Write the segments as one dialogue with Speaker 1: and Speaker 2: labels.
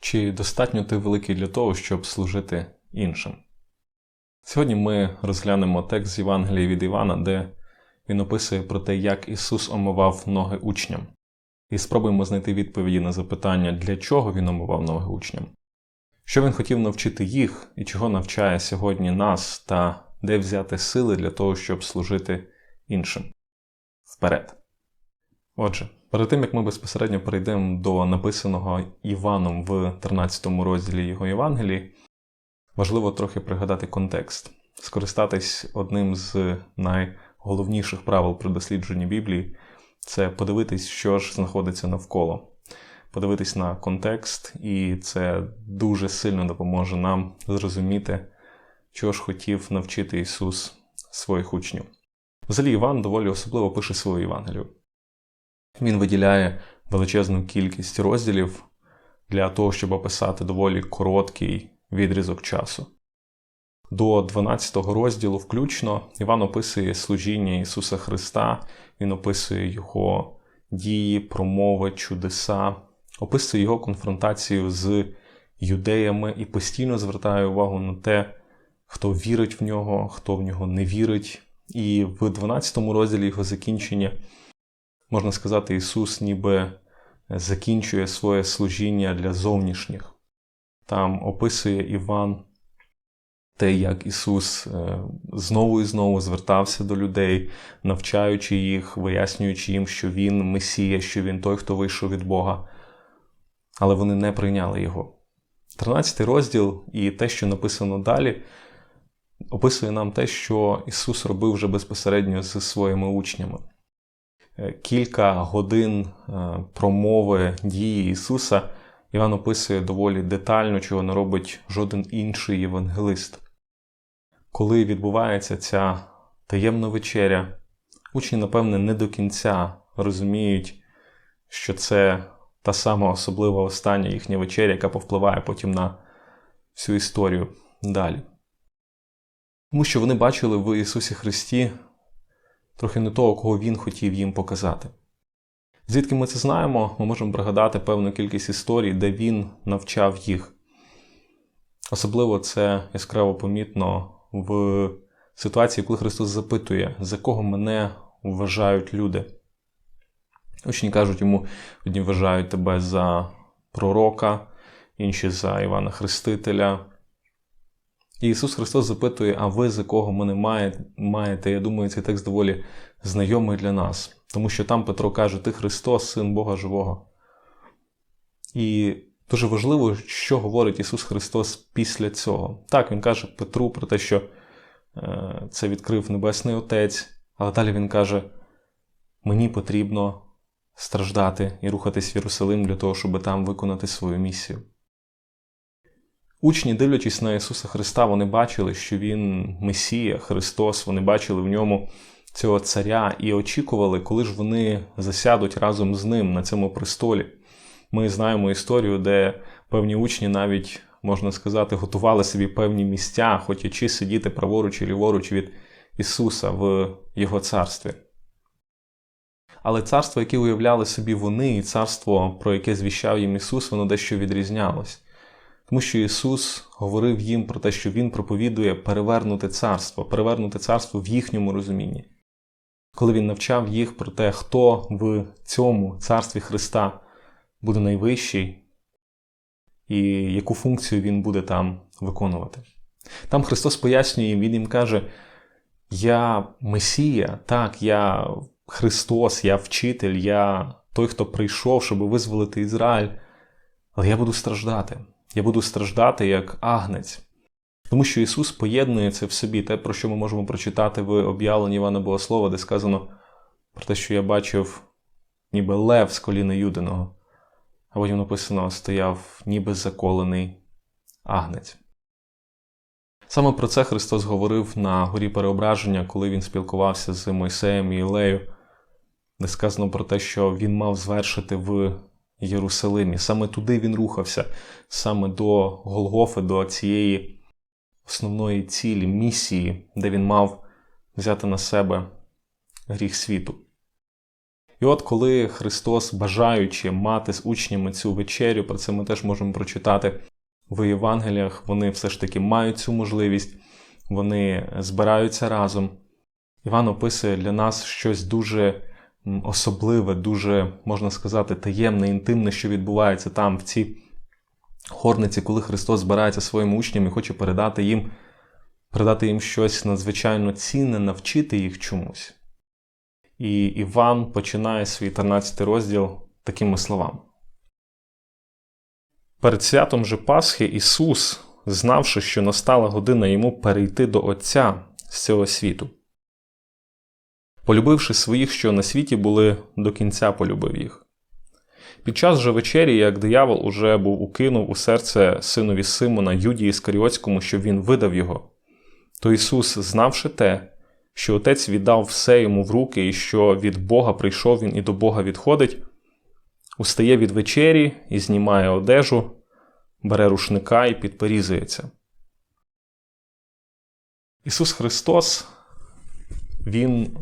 Speaker 1: Чи достатньо ти великий для того, щоб служити іншим? Сьогодні ми розглянемо текст з Євангелія від Івана, де він описує про те, як Ісус омивав ноги учням. І спробуємо знайти відповіді на запитання, для чого він омивав ноги учням, що він хотів навчити їх і чого навчає сьогодні нас, та де взяти сили для того, щоб служити іншим. Вперед. Отже, перед тим як ми безпосередньо перейдемо до написаного Іваном в 13 розділі його Євангелії, важливо трохи пригадати контекст, скористатись одним з найголовніших правил при дослідженні Біблії це подивитись, що ж знаходиться навколо, подивитись на контекст, і це дуже сильно допоможе нам зрозуміти, чого ж хотів навчити Ісус своїх учнів. Взагалі, Іван доволі особливо пише свою Євангелію. Він виділяє величезну кількість розділів для того, щоб описати доволі короткий відрізок часу. До 12 розділу включно Іван описує служіння Ісуса Христа, він описує Його дії, промови, чудеса, описує його конфронтацію з юдеями і постійно звертає увагу на те, хто вірить в нього, хто в нього не вірить. І в 12 розділі його закінчення, можна сказати, Ісус ніби закінчує своє служіння для зовнішніх. Там описує Іван те, як Ісус знову і знову звертався до людей, навчаючи їх, вияснюючи їм, що Він Месія, що Він той, хто вийшов від Бога. Але вони не прийняли Його. 13 розділ і те, що написано далі, описує нам те, що Ісус робив вже безпосередньо зі своїми учнями. Кілька годин промови дії Ісуса Іван описує доволі детально, чого не робить жоден інший євангелист. Коли відбувається ця таємна вечеря, учні, напевне, не до кінця розуміють, що це та сама особлива остання їхня вечеря, яка повпливає потім на всю історію далі. Тому що вони бачили в Ісусі Христі трохи не того, кого Він хотів їм показати. Звідки ми це знаємо, ми можемо пригадати певну кількість історій, де Він навчав їх. Особливо це яскраво помітно в ситуації, коли Христос запитує, за кого мене вважають люди. Учні кажуть йому, одні вважають тебе за пророка, інші за Івана Хрестителя. І Ісус Христос запитує, а ви за кого мене маєте? Я думаю, цей текст доволі знайомий для нас. Тому що там Петро каже: Ти Христос, Син Бога Живого. І дуже важливо, що говорить Ісус Христос після цього. Так, Він каже Петру про те, що це відкрив Небесний Отець, але далі Він каже: Мені потрібно страждати і рухатись в Єрусалим для того, щоб там виконати свою місію. Учні, дивлячись на Ісуса Христа, вони бачили, що Він Месія, Христос, вони бачили в ньому цього царя і очікували, коли ж вони засядуть разом з ним на цьому престолі. Ми знаємо історію, де певні учні навіть, можна сказати, готували собі певні місця, хотячи сидіти праворуч і ліворуч від Ісуса в Його царстві. Але царство, яке уявляли собі вони, і царство, про яке звіщав їм Ісус, воно дещо відрізнялось. Тому що Ісус говорив їм про те, що Він проповідує перевернути царство, перевернути царство в їхньому розумінні. Коли Він навчав їх про те, хто в цьому царстві Христа буде найвищий і яку функцію Він буде там виконувати. Там Христос пояснює їм, Він їм каже: Я Месія, так, я Христос, я вчитель, я той, хто прийшов, щоб визволити Ізраїль, але я буду страждати. Я буду страждати як агнець. Тому що Ісус поєднує це в собі, те, про що ми можемо прочитати в об'явленні Івана Богослова, де сказано про те, що я бачив ніби лев з коліна Юдиного, а потім написано стояв ніби заколений агнець. Саме про це Христос говорив на горі переображення, коли Він спілкувався з Мойсеєм і Ілею, де сказано про те, що Він мав звершити в Єрусалимі. Саме туди він рухався, саме до Голгофи, до цієї основної цілі, місії, де він мав взяти на себе гріх світу. І от коли Христос, бажаючи мати з учнями цю вечерю, про це ми теж можемо прочитати в Євангеліях, вони все ж таки мають цю можливість, вони збираються разом. Іван описує для нас щось дуже особливе, дуже, можна сказати, таємне, інтимне, що відбувається там, в цій хорниці, коли Христос збирається своїм учням і хоче передати їм, передати їм щось надзвичайно цінне, навчити їх чомусь. І Іван починає свій 13 розділ такими словами. Перед святом же Пасхи Ісус, знавши, що настала година йому перейти до Отця з цього світу, полюбивши своїх, що на світі були, до кінця полюбив їх. Під час же вечері, як диявол уже був укинув у серце синові Симона Юдії Скаріотському, щоб він видав його, то Ісус, знавши те, що Отець віддав все йому в руки, і що від Бога прийшов він і до Бога відходить, устає від вечері і знімає одежу, бере рушника і підперізується. Ісус Христос, Він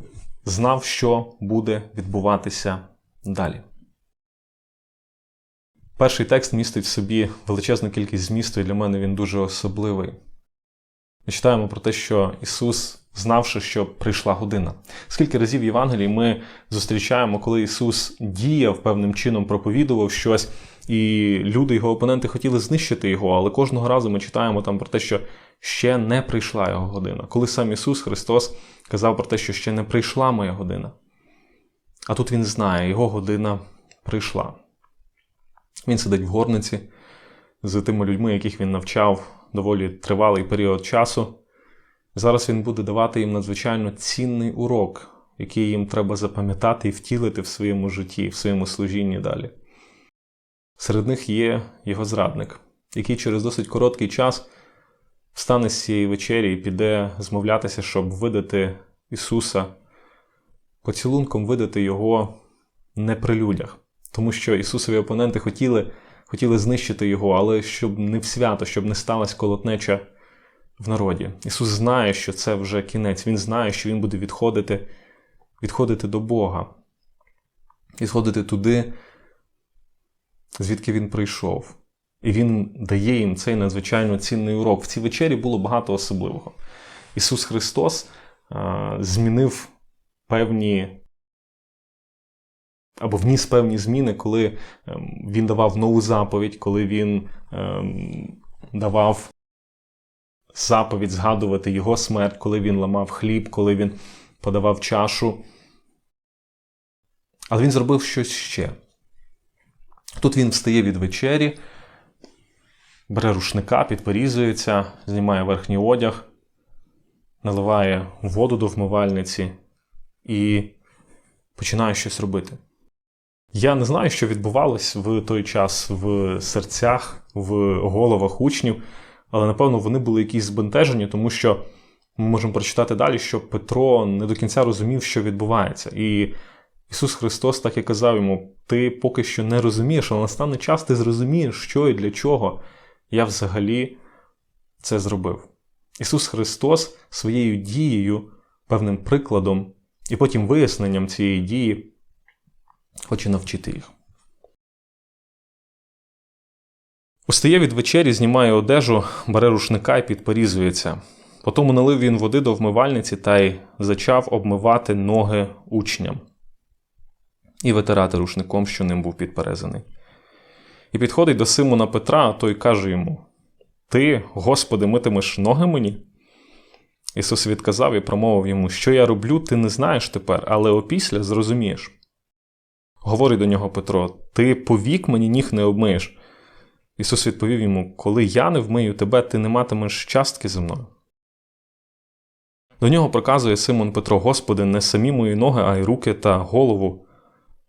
Speaker 1: знав, що буде відбуватися далі. Перший текст містить в собі величезну кількість змісту, і для мене він дуже особливий. Ми читаємо про те, що Ісус, знавши, що прийшла година. Скільки разів в Євангелії ми зустрічаємо, коли Ісус діяв певним чином, проповідував щось, і люди, його опоненти, хотіли знищити його, але кожного разу ми читаємо там про те, що ще не прийшла його година. Коли сам Ісус Христос казав про те, що ще не прийшла моя година. А тут Він знає, його година прийшла. Він сидить в горниці з тими людьми, яких він навчав доволі тривалий період часу. Зараз він буде давати їм надзвичайно цінний урок, який їм треба запам'ятати і втілити в своєму житті, в своєму служінні далі. Серед них є його зрадник, який через досить короткий час встане з цієї вечері і піде змовлятися, щоб видати Ісуса, поцілунком видати Його не при людях. Тому що Ісусові опоненти хотіли хотіли знищити його, але щоб не в свято, щоб не сталася колотнеча в народі. Ісус знає, що це вже кінець. Він знає, що Він буде відходити, відходити до Бога, відходити туди, звідки Він прийшов. І Він дає їм цей надзвичайно цінний урок. В цій вечері було багато особливого. Ісус Христос а, змінив певні або вніс певні зміни, коли ем, він давав нову заповідь, коли він ем, давав заповідь згадувати його смерть, коли він ламав хліб, коли він подавав чашу. Але він зробив щось ще. Тут він встає від вечері, бере рушника, підперізується, знімає верхній одяг, наливає воду до вмивальниці і починає щось робити. Я не знаю, що відбувалось в той час в серцях, в головах учнів, але напевно вони були якісь збентежені, тому що ми можемо прочитати далі, що Петро не до кінця розумів, що відбувається. І Ісус Христос так і казав йому: ти поки що не розумієш, але настане час ти зрозумієш, що і для чого я взагалі це зробив. Ісус Христос своєю дією, певним прикладом і потім виясненням цієї дії хоче навчити їх. Устає від вечері, знімає одежу, бере рушника і підпорізується. Потім налив він води до вмивальниці та й зачав обмивати ноги учням і витирати рушником, що ним був підперезаний. І підходить до Симона Петра, а той каже йому: Ти, Господи, митимеш ноги мені? Ісус відказав і промовив йому, що я роблю, ти не знаєш тепер, але опісля зрозумієш. Говорить до нього Петро: Ти повік мені ніг не обмиєш. Ісус відповів йому: Коли я не вмию тебе, ти не матимеш частки зі мною. До нього проказує Симон Петро: Господи, не самі мої ноги, а й руки та голову.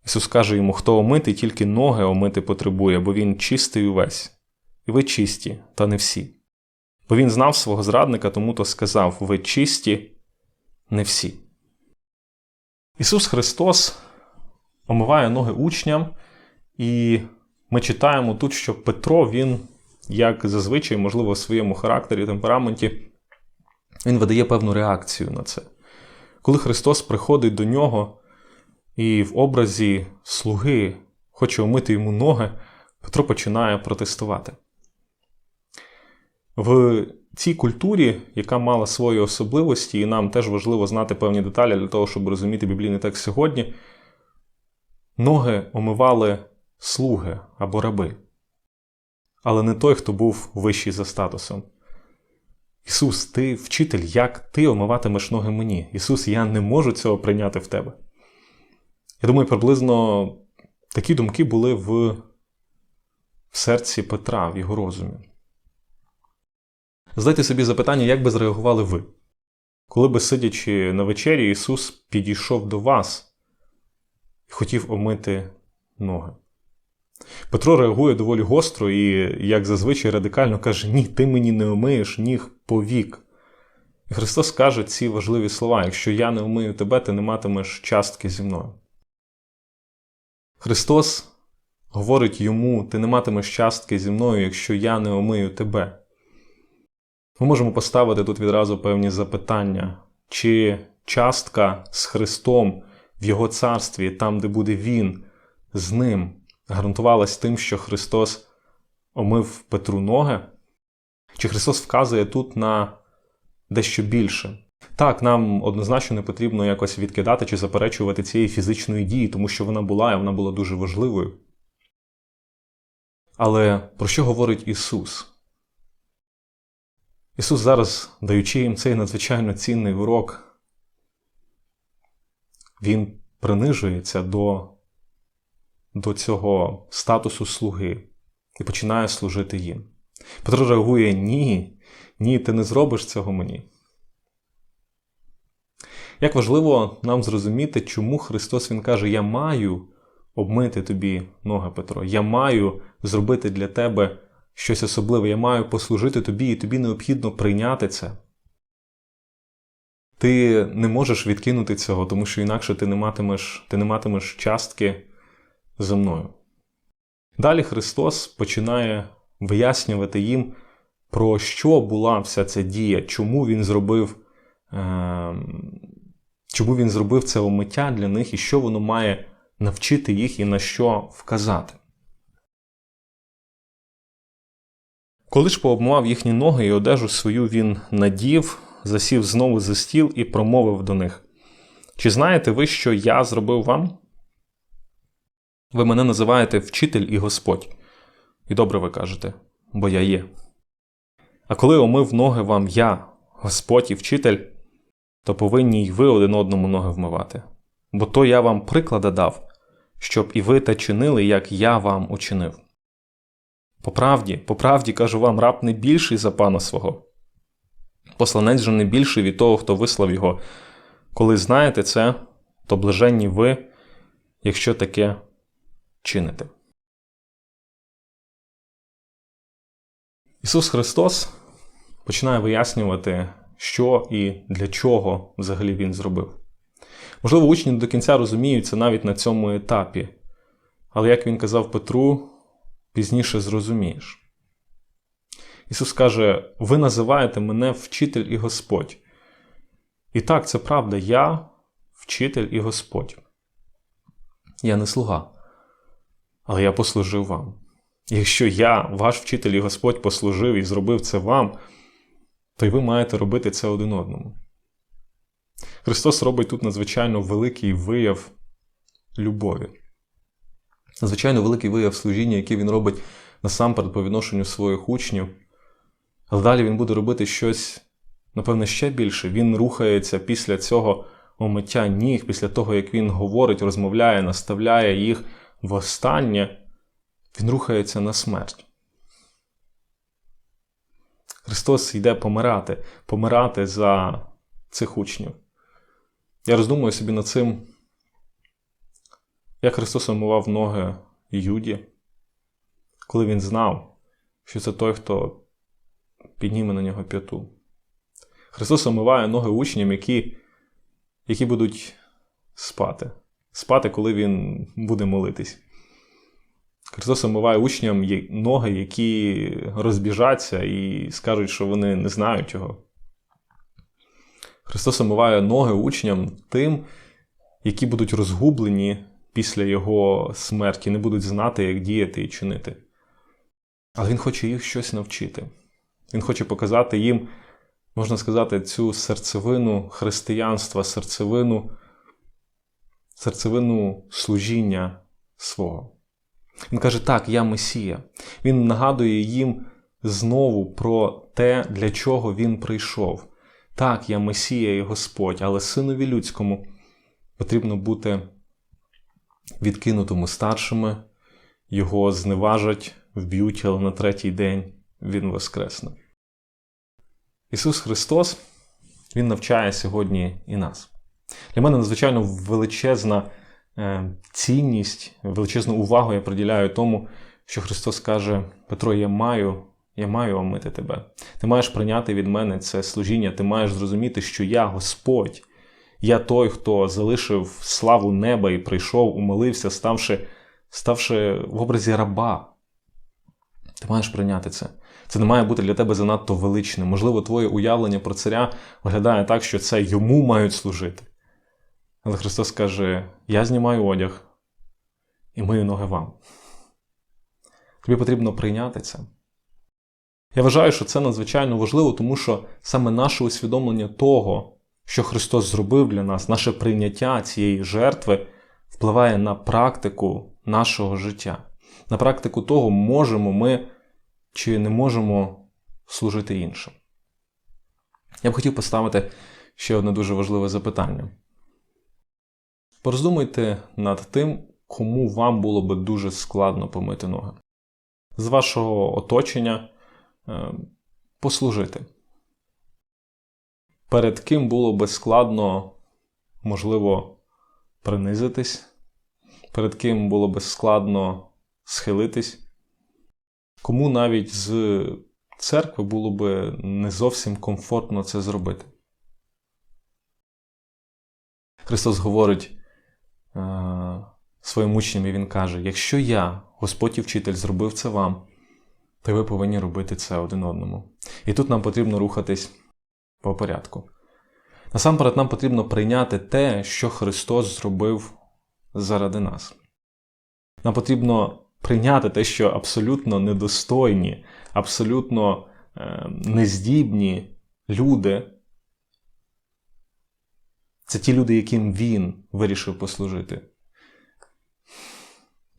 Speaker 1: Ісус каже йому, хто омитий, тільки ноги омити потребує, бо він чистий увесь. І ви чисті, та не всі. Бо він знав свого зрадника, тому то сказав: Ви чисті, не всі. Ісус Христос омиває ноги учням, і ми читаємо тут, що Петро, він, як зазвичай, можливо, в своєму характері, темпераменті, він видає певну реакцію на це. Коли Христос приходить до нього, і в образі слуги хоче омити йому ноги, Петро починає протестувати. В цій культурі, яка мала свої особливості, і нам теж важливо знати певні деталі для того, щоб розуміти біблійний текст сьогодні, ноги омивали слуги або раби, але не той, хто був вищий за статусом. Ісус, ти вчитель, як ти омиватимеш ноги мені? Ісус, я не можу цього прийняти в тебе. Я думаю, приблизно такі думки були в, в серці Петра, в його розумі. Задайте собі запитання, як би зреагували ви, коли би, сидячи на вечері, Ісус підійшов до вас і хотів омити ноги. Петро реагує доволі гостро і, як зазвичай, радикально каже: Ні, ти мені не омиєш ніг повік. І Христос каже ці важливі слова: якщо я не омию тебе, ти не матимеш частки зі мною. Христос говорить йому: ти не матимеш частки зі мною, якщо я не омию тебе. Ми можемо поставити тут відразу певні запитання, чи частка з Христом в Його царстві, там, де буде Він, з ним, гарантувалась тим, що Христос омив Петру ноги? Чи Христос вказує тут на дещо більше? Так, нам однозначно не потрібно якось відкидати чи заперечувати цієї фізичної дії, тому що вона була і вона була дуже важливою. Але про що говорить Ісус? Ісус зараз, даючи їм цей надзвичайно цінний урок, Він принижується до, до цього статусу слуги і починає служити їм. Петро реагує: Ні, ні, ти не зробиш цього мені. Як важливо нам зрозуміти, чому Христос Він каже: Я маю обмити тобі ноги, Петро, я маю зробити для тебе щось особливе, я маю послужити тобі, і тобі необхідно прийняти це. Ти не можеш відкинути цього, тому що інакше ти не матимеш, ти не матимеш частки зі мною. Далі Христос починає вияснювати їм, про що була вся ця дія, чому Він зробив. Е Чому він зробив це омиття для них і що воно має навчити їх і на що вказати? Коли ж пообмивав їхні ноги і одежу свою він надів, засів знову за стіл і промовив до них: Чи знаєте ви, що я зробив вам? Ви мене називаєте вчитель і Господь. І добре ви кажете, бо я є. А коли омив ноги вам я, Господь і вчитель, то повинні й ви один одному ноги вмивати. Бо то я вам приклада дав, щоб і ви те чинили, як я вам учинив. По правді, по правді кажу вам, раб не більший за пана свого. Посланець же не більший від того, хто вислав його. Коли знаєте це, то блаженні ви, якщо таке чините. Ісус Христос починає вияснювати, що і для чого взагалі Він зробив. Можливо, учні до кінця розуміють це навіть на цьому етапі. Але як він казав Петру, пізніше зрозумієш. Ісус каже: Ви називаєте мене вчитель і Господь. І так, це правда, я вчитель і Господь. Я не слуга, але я послужив вам. Якщо я, ваш вчитель і Господь, послужив і зробив це вам, то й ви маєте робити це один одному. Христос робить тут надзвичайно великий вияв любові надзвичайно великий вияв служіння, який він робить насамперед по відношенню своїх учнів. Але далі він буде робити щось, напевне, ще більше. Він рухається після цього омиття ніг, після того, як він говорить, розмовляє, наставляє їх востаннє, він рухається на смерть. Христос йде помирати, помирати за цих учнів. Я роздумую собі над цим як Христос омивав ноги Юді, коли він знав, що це той, хто підніме на нього п'яту. Христос омиває ноги учням, які які будуть спати. Спати, коли Він буде молитись. Христос омиває учням ноги, які розбіжаться і скажуть, що вони не знають його. Христос омиває ноги учням тим, які будуть розгублені після його смерті, не будуть знати, як діяти і чинити. Але він хоче їх щось навчити. Він хоче показати їм, можна сказати, цю серцевину християнства, серцевину, серцевину служіння свого. Він каже: Так, я Месія. Він нагадує їм знову про те, для чого він прийшов. Так, я Месія і Господь, але синові людському потрібно бути відкинутому старшими, його зневажать, вб'ють, але на третій день він воскресне. Ісус Христос, Він навчає сьогодні і нас. Для мене надзвичайно величезна е, цінність, величезну увагу я приділяю тому, що Христос каже: Петро, я маю, я маю омити тебе. Ти маєш прийняти від мене це служіння, ти маєш зрозуміти, що я Господь. Я той, хто залишив славу неба і прийшов, умилився, ставши, ставши в образі раба. Ти маєш прийняти це. Це не має бути для тебе занадто величним. Можливо, твоє уявлення про царя виглядає так, що це йому мають служити. Але Христос каже: Я знімаю одяг і мию ноги вам. Тобі потрібно прийняти це. Я вважаю, що це надзвичайно важливо, тому що саме наше усвідомлення того, що Христос зробив для нас, наше прийняття цієї жертви впливає на практику нашого життя, на практику того, можемо ми чи не можемо служити іншим. Я б хотів поставити ще одне дуже важливе запитання. Пороздумуйте над тим, кому вам було би дуже складно помити ноги. З вашого оточення е, послужити. Перед ким було би складно, можливо, принизитись, перед ким було би складно схилитись, кому навіть з церкви було би не зовсім комфортно це зробити. Христос говорить е, своїм учням, і Він каже: якщо я, Господь і вчитель, зробив це вам, то ви повинні робити це один одному. І тут нам потрібно рухатись по порядку. Насамперед, нам потрібно прийняти те, що Христос зробив заради нас. Нам потрібно прийняти те, що абсолютно недостойні, абсолютно е, нездібні люди. Це ті люди, яким він вирішив послужити.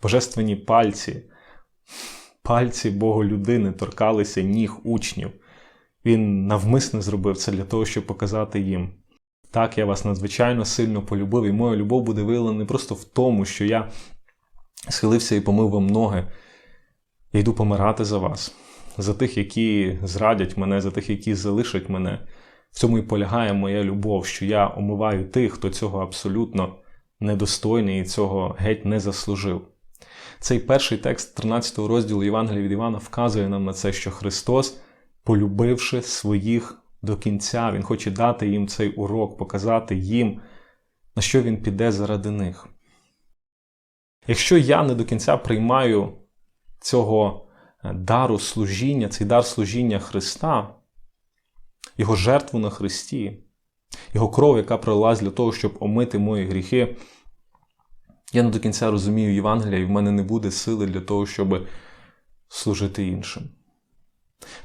Speaker 1: Божественні пальці, пальці Бога людини торкалися ніг учнів. Він навмисно зробив це для того, щоб показати їм. Так, я вас надзвичайно сильно полюбив, і моя любов буде виявлена не просто в тому, що я схилився і помив вам ноги. Я йду помирати за вас, за тих, які зрадять мене, за тих, які залишать мене. В цьому і полягає моя любов, що я омиваю тих, хто цього абсолютно недостойний і цього геть не заслужив. Цей перший текст 13 розділу Євангелія від Івана вказує нам на це, що Христос, полюбивши своїх до кінця, Він хоче дати їм цей урок, показати їм, на що він піде заради них. Якщо я не до кінця приймаю цього е, дару служіння, цей дар служіння Христа, Його жертву на Христі, Його кров, яка пролилась для того, щоб омити мої гріхи, я не до кінця розумію Євангелія, і в мене не буде сили для того, щоб служити іншим.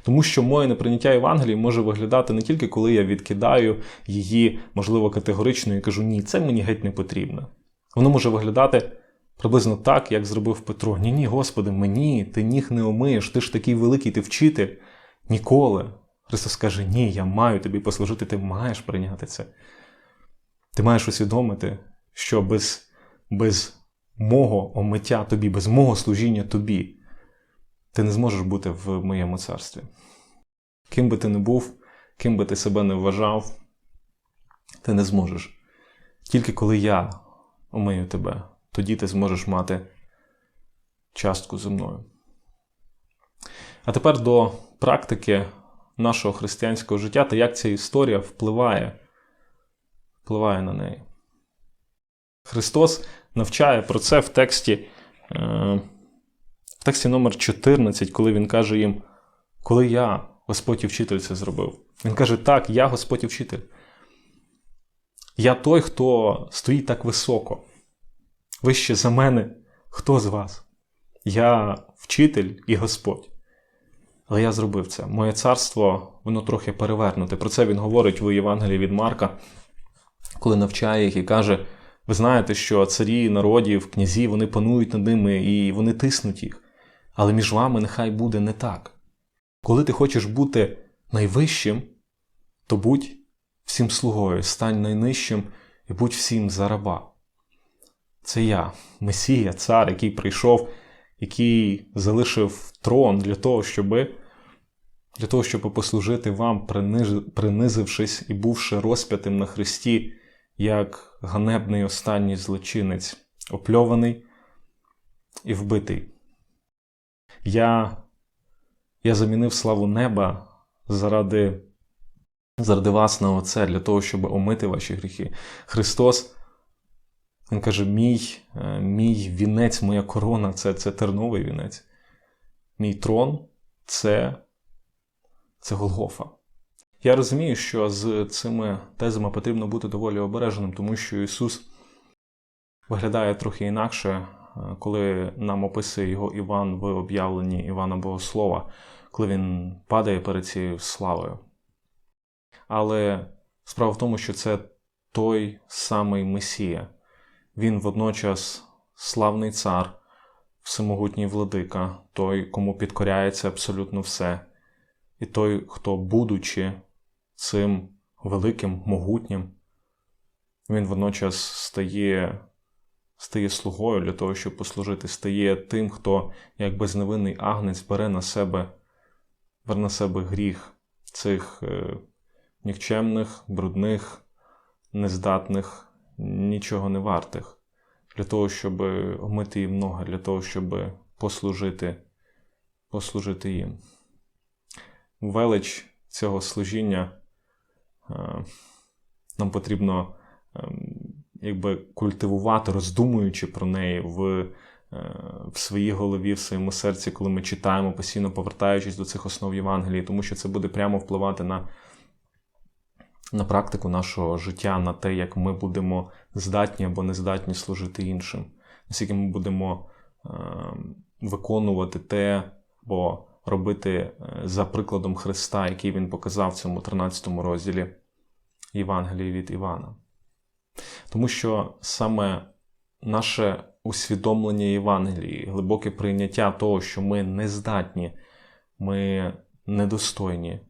Speaker 1: Тому що моє неприйняття Євангелії може виглядати не тільки коли я відкидаю її, можливо, категорично і кажу, ні, це мені геть не потрібно. Воно може виглядати приблизно так, як зробив Петро. Ні, ні, Господи, мені, ти ніг не омиєш, ти ж такий великий, ти вчитель. Ніколи. Христос каже, ні, я маю тобі послужити, ти маєш прийняти це. Ти маєш усвідомити, що без, без мого омиття тобі, без мого служіння тобі, ти не зможеш бути в моєму царстві. Ким би ти не був, ким би ти себе не вважав, ти не зможеш. Тільки коли я омию тебе, тоді ти зможеш мати частку зі мною. А тепер до практики нашого християнського життя та як ця історія впливає, впливає на неї. Христос навчає про це в тексті, е, в тексті номер 14, коли Він каже їм, коли я, Господь і вчитель, це зробив. Він каже, так, я Господь і вчитель. Я той, хто стоїть так високо. Вище за мене, хто з вас? Я вчитель і Господь. Але я зробив це. Моє царство, воно трохи перевернуте. Про це він говорить у Євангелії від Марка, коли навчає їх і каже: ви знаєте, що царі народів, князі, вони панують над ними і вони тиснуть їх. Але між вами нехай буде не так. Коли ти хочеш бути найвищим, то будь всім слугою, стань найнижчим і будь всім за раба. Це я, Месія, цар, який прийшов, який залишив трон для того, щоб для того, щоб послужити вам, принизившись і бувши розп'ятим на Христі, як ганебний останній злочинець, опльований і вбитий. Я я замінив славу неба заради заради вас на оце, для того, щоб омити ваші гріхи. Христос, Він каже: мій е, мій вінець, моя корона це це терновий вінець. Мій трон це, це Голгофа. Я розумію, що з цими тезами потрібно бути доволі обережним, тому що Ісус виглядає трохи інакше, е, коли нам описує його Іван в об'явленні Івана Богослова, коли він падає перед цією славою. Але справа в тому, що це той самий Месія. Він водночас славний цар, всемогутній владика, той, кому підкоряється абсолютно все, і той, хто, будучи цим великим, могутнім, він водночас стає стає слугою для того, щоб послужити, стає тим, хто, як безневинний агнець, бере на себе бере на себе гріх цих е, нікчемних, брудних, нездатних, нічого не вартих, для того, щоб омити їм ноги, для того, щоб послужити, послужити їм. Велич цього служіння Е, нам потрібно ем, якби культивувати, роздумуючи про неї в е, в своїй голові, в своєму серці, коли ми читаємо, постійно повертаючись до цих основ Євангелії, тому що це буде прямо впливати на на практику нашого життя, на те, як ми будемо здатні або не здатні служити іншим, наскільки ми будемо е, виконувати те, або робити е, за прикладом Христа, який він показав в цьому 13 розділі Євангелії від Івана. Тому що саме наше усвідомлення Євангелії, глибоке прийняття того, що ми не здатні, ми недостойні,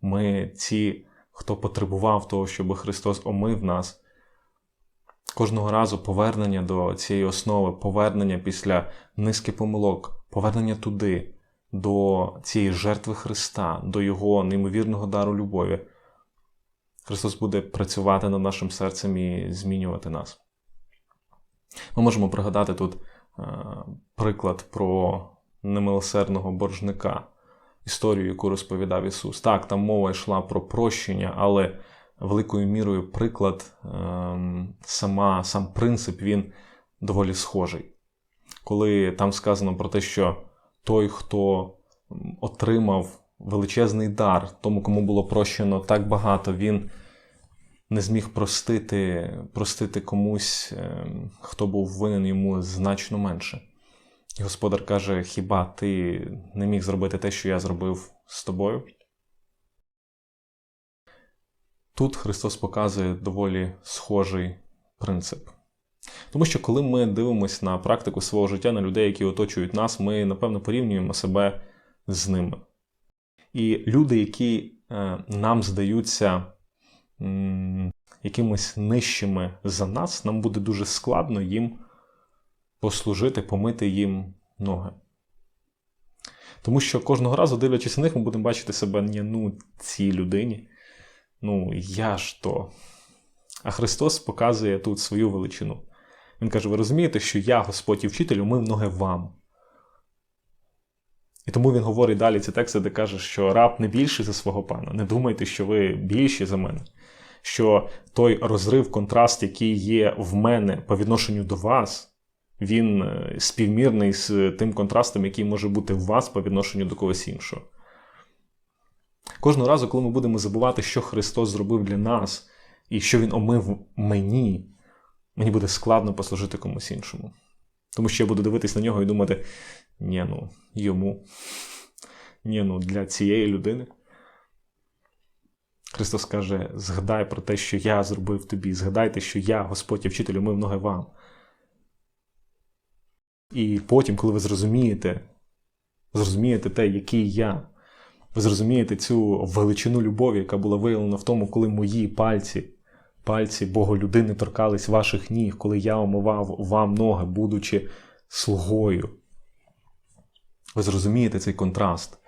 Speaker 1: ми ті, хто потребував того, щоб Христос омив нас. Кожного разу повернення до цієї основи, повернення після низки помилок, повернення туди, до цієї жертви Христа, до Його неймовірного дару любові, Христос буде працювати над нашим серцем і змінювати нас. Ми можемо пригадати тут е, приклад про немилосердного боржника, історію, яку розповідав Ісус. Так, там мова йшла про прощення, але великою мірою приклад, е, сама, сам принцип, він доволі схожий. Коли там сказано про те, що той, хто отримав величезний дар, тому кому було прощено так багато, він не зміг простити простити комусь, ем, хто був винен йому значно менше. І господар каже: Хіба ти не міг зробити те, що я зробив з тобою? Тут Христос показує доволі схожий принцип. Тому що, коли ми дивимося на практику свого життя, на людей, які оточують нас, ми, напевно, порівнюємо себе з ними. І люди, які е, нам здаються якимось нижчими за нас, нам буде дуже складно їм послужити, помити їм ноги. Тому що кожного разу, дивлячись на них, ми будемо бачити себе ні, ну, цій людині. Ну, я ж то. А Христос показує тут свою величину. Він каже: ви розумієте, що я, Господь і вчитель, умив ноги вам. І тому він говорить далі ці тексти, де каже, що раб не більший за свого пана. Не думайте, що ви більші за мене. Що той розрив, контраст, який є в мене по відношенню до вас, він е, співмірний з тим контрастом, який може бути в вас по відношенню до когось іншого. Кожного разу, коли ми будемо забувати, що Христос зробив для нас, і що він омив мені, мені буде складно послужити комусь іншому. Тому що я буду дивитись на нього і думати: ні, ну, йому, ні, ну, для цієї людини. Христос каже: згадай про те, що я зробив тобі, згадайте, що я, Господь і вчитель, умив ноги вам. І потім, коли ви зрозумієте, зрозумієте те, який я, ви зрозумієте цю величину любові, яка була виявлена в тому, коли мої пальці, пальці Боголюдини торкались ваших ніг, коли я омивав вам ноги, будучи слугою. Ви зрозумієте цей контраст.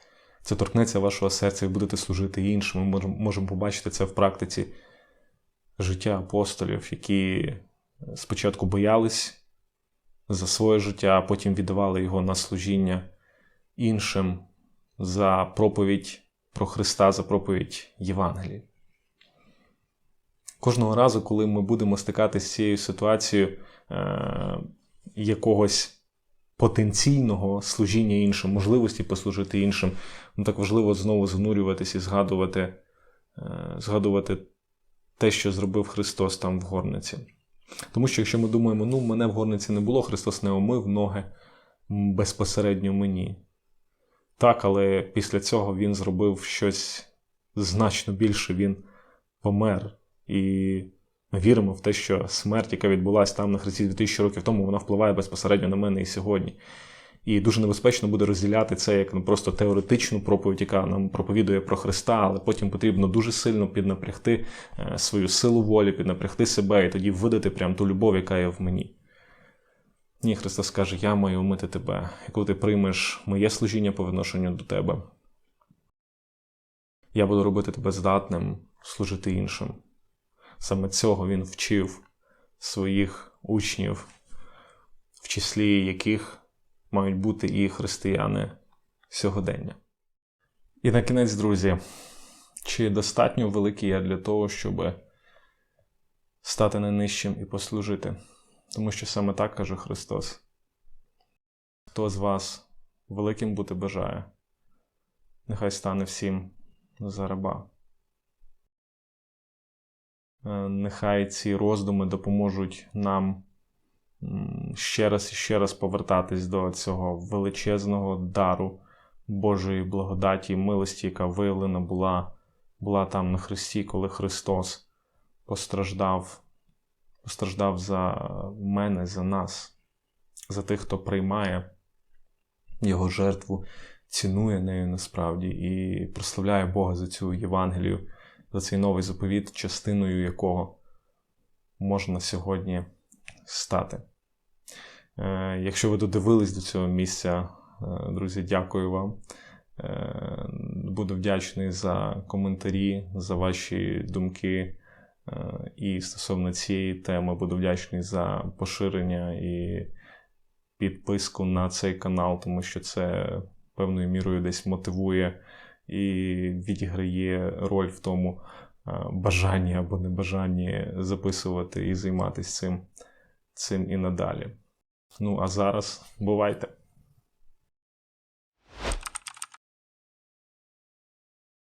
Speaker 1: Це торкнеться вашого серця і будете служити іншим. Ми можемо побачити це в практиці життя апостолів, які спочатку боялись за своє життя, а потім віддавали його на служіння іншим за проповідь про Христа, за проповідь Євангелії. Кожного разу, коли ми будемо стикатися з цією ситуацією е- якогось потенційного служіння іншим, можливості послужити іншим, ну так важливо знову занурюватися і згадувати, е- згадувати те, що зробив Христос там в горниці. Тому що якщо ми думаємо, ну, мене в горниці не було, Христос не омив ноги безпосередньо мені. Так, але після цього він зробив щось значно більше, він помер. І ми віримо в те, що смерть, яка відбулася там на Христі 2000 років тому, вона впливає безпосередньо на мене і сьогодні. І дуже небезпечно буде розділяти це як ну, просто теоретичну проповідь, яка нам проповідує про Христа, але потім потрібно дуже сильно піднапрягти е, свою силу волі, піднапрягти себе і тоді видати прям ту любов, яка є в мені. Ні, Христос каже, я маю вмити тебе. І коли ти приймеш моє служіння по відношенню до тебе, я буду робити тебе здатним служити іншим. Саме цього він вчив своїх учнів, в числі яких мають бути і християни сьогодення. І на кінець, друзі, чи достатньо великий я для того, щоб стати найнижчим і послужити? Тому що саме так каже Христос. Хто з вас великим бути бажає, нехай стане всім за раба. Е, Нехай ці роздуми допоможуть нам ще раз і ще раз повертатись до цього величезного дару Божої благодаті і милості, яка виявлена була, була там на Христі, коли Христос постраждав, постраждав за мене, за нас, за тих, хто приймає Його жертву, цінує нею насправді і прославляє Бога за цю Євангелію, за цей новий заповіт, частиною якого можна сьогодні стати. Е, Якщо ви додивились до цього місця, е, друзі, дякую вам. Е, Буду вдячний за коментарі, за ваші думки. І стосовно цієї теми буду вдячний за поширення і підписку на цей канал, тому що це певною мірою десь мотивує і відіграє роль в тому бажанні або небажанні записувати і займатися цим, цим і надалі. Ну, а зараз бувайте!